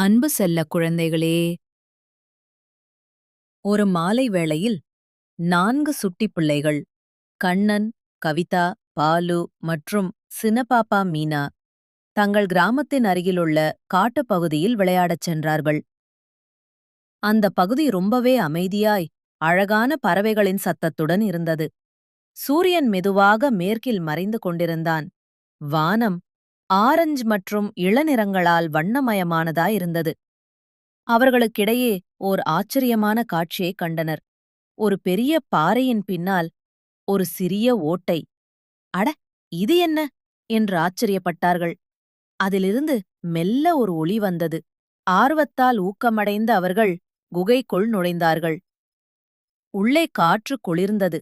அன்பு செல்ல குழந்தைகளே. ஒரு மாலை வேளையில் நான்கு சுட்டிப் பிள்ளைகள் கண்ணன் கவிதா பாலு மற்றும் சினபாப்பா மீனா தங்கள் கிராமத்தின் அருகிலுள்ள காட்டுப் பகுதியில் விளையாடச் சென்றார்கள். அந்த பகுதி ரொம்பவே அமைதியாய் அழகான பறவைகளின் சத்தத்துடன் இருந்தது. சூரியன் மெதுவாக மேற்கில் மறைந்து கொண்டிருந்தான். வானம் ஆரஞ்சு மற்றும் இளநிறங்களால் வண்ணமயமானதாயிருந்தது அவர்களுக்கிடையே ஓர் ஆச்சரியமான காட்சியைக் கண்டனர். ஒரு பெரிய பாறையின் பின்னால் ஒரு சிறிய ஓட்டை. அட இது என்ன? என்று ஆச்சரியப்பட்டார்கள். அதிலிருந்து மெல்ல ஒரு ஒளி வந்தது. ஆர்வத்தால் ஊக்கமடைந்த அவர்கள் குகைக்குள் நுழைந்தார்கள். உள்ளே காற்று குளிர்ந்தது.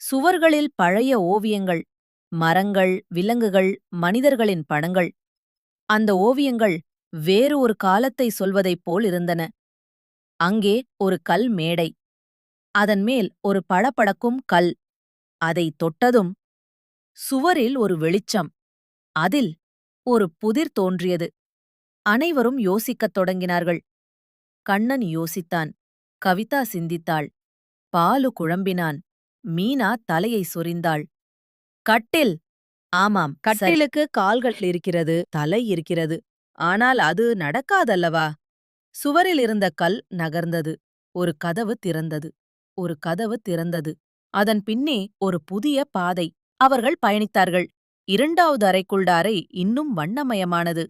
சுவர்களில் பழைய ஓவியங்கள் மரங்கள் விலங்குகள் மனிதர்களின் படங்கள் அந்த ஓவியங்கள் வேறு ஒரு காலத்தை சொல்வதைப் போல் இருந்தன. அங்கே ஒரு கல் மேடை. அதன் மேல் ஒரு பளபளக்கும் கல். அதை தொட்டதும் சுவரில் ஒரு வெளிச்சம். அதில் ஒரு புதிர் தோன்றியது. அனைவரும் யோசிக்கத் தொடங்கினார்கள். கண்ணன் யோசித்தான். கவிதா சிந்தித்தாள். பாலு குழம்பினான். மீனா தலையை சொரிந்தாள். கட்டில். ஆமாம் கட்டிலுக்கு கால்கள் இருக்கிறது தலை இருக்கிறது. ஆனால் அது நடக்காதல்லவா? சுவரில் இருந்த கல் நகர்ந்தது. ஒரு கதவு திறந்தது. ஒரு கதவு திறந்தது. அதன் பின்னே ஒரு புதிய பாதை. அவர்கள் பயணித்தார்கள். இரண்டாவது அறைக்குள்ளாரை இன்னும் வண்ணமயமானது.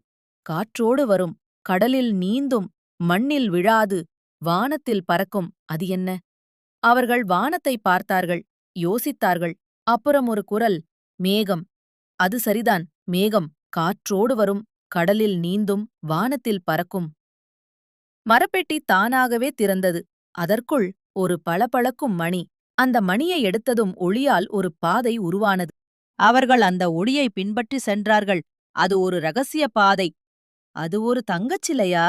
காற்றோடு வரும். கடலில் நீந்தும். மண்ணில் விழாது. வானத்தில் பறக்கும். அது என்ன? அவர்கள் வானத்தை பார்த்தார்கள். யோசித்தார்கள். அப்புறம் ஒரு குரல் மேகம். அது சரிதான் மேகம். காற்றோடு வரும் கடலில் நீந்தும் வானத்தில் பறக்கும். மரப்பெட்டி தானாகவே திறந்தது. அதற்குள் ஒரு பளபளக்கும் மணி. அந்த மணியை எடுத்ததும் ஒளியால் ஒரு பாதை உருவானது. அவர்கள் அந்த ஒளியை பின்பற்றி சென்றார்கள். அது ஒரு ரகசிய பாதை. அது ஒரு தங்கச் சிலையா?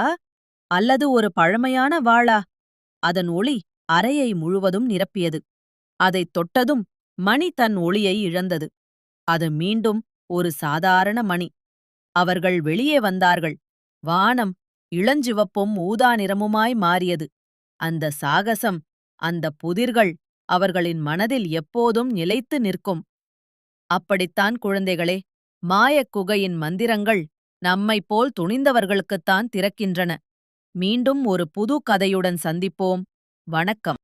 அல்லது ஒரு பழமையான வாளா? அதன் ஒளி அறையை முழுவதும் நிரப்பியது. அதைத் தொட்டதும் மணி தன் ஒளியை இழந்தது. அது மீண்டும் ஒரு சாதாரண மணி. அவர்கள் வெளியே வந்தார்கள். வானம் இளஞ்சிவப்பும் ஊதா நிறமுமாய் மாறியது. அந்த சாகசம் அந்த புதிர்கள் அவர்களின் மனதில் எப்போதும் நிலைத்து நிற்கும். அப்படித்தான் குழந்தைகளே மாயக் குகையின் மந்திரங்கள் நம்மைப் போல் துணிந்தவர்களுக்குத்தான் திறக்கின்றன. மீண்டும் ஒரு புது கதையுடன் சந்திப்போம். வணக்கம்.